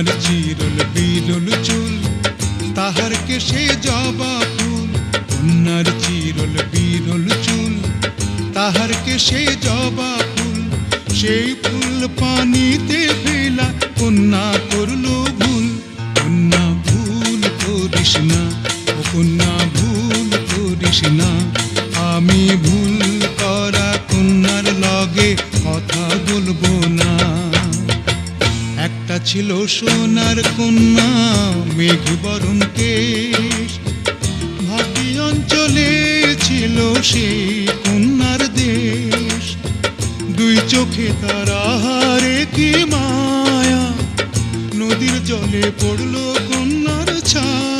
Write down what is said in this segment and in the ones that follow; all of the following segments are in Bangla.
কন্যার চিরল বিরল চুল, তাহার কেশে জবা ফুল। কন্যার চিরল বিরল চুল, তাহার কেশে জবা ফুল। সেই ফুল পানিতে ফেলা কন্যা করল ভুল। কন্যা ভুল করিস না, ও কন্যা ভুল করিস না। আমি ভুল করা কন্যার লগে কথা বলব না। ছিল সোনার কন্যা, মেঘ বরণ কেশ। ভাটি অঞ্চলে ছিল সেই কন্যার দেশ। দুই চোখে তারা হারে কি মায়া। নদীর জলে পড়ল কন্যার ছায়া।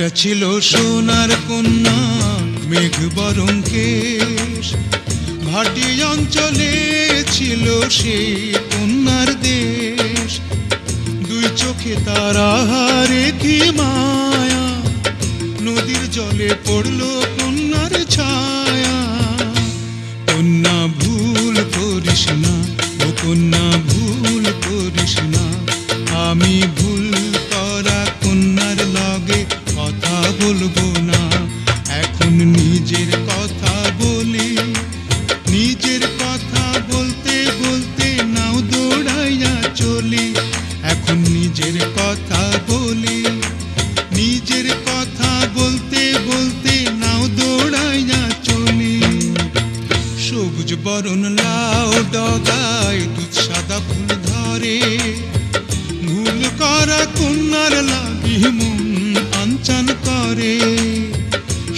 একটা ছিল সোনার কন্যা, মেঘ বরণ কেশ। ভাটি অঞ্চলে ছিল সেই কন্যার দেশ। দুই চোখে তারা কি মায়া, নদীর জলে পড়ল কন্যার ছায়া। কন্যা ভুল করিস না, ও কন্যা ভুল করিস না, আমি ভুল নিজের কথা বলি, নিজের কথা বলতে বলতে নাও দৌড়াইয়া চলি। এখন নিজের কথা বলি, নিজের কথা বলতে বলতে নাও দৌড়াইয়া চলি। সবুজ বরণ লাউ ডগায়, দুধ সাদা ফুল ধরে। ভুল করা কন্যার লাগি মন আঞ্চান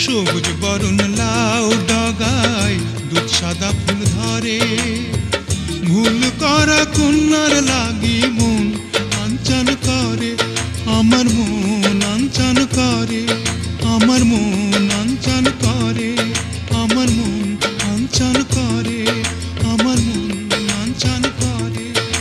সবুজ বরণ লাউ ডগায় দুধ সাদা ফুল ধরে। ভুল করা কন্যার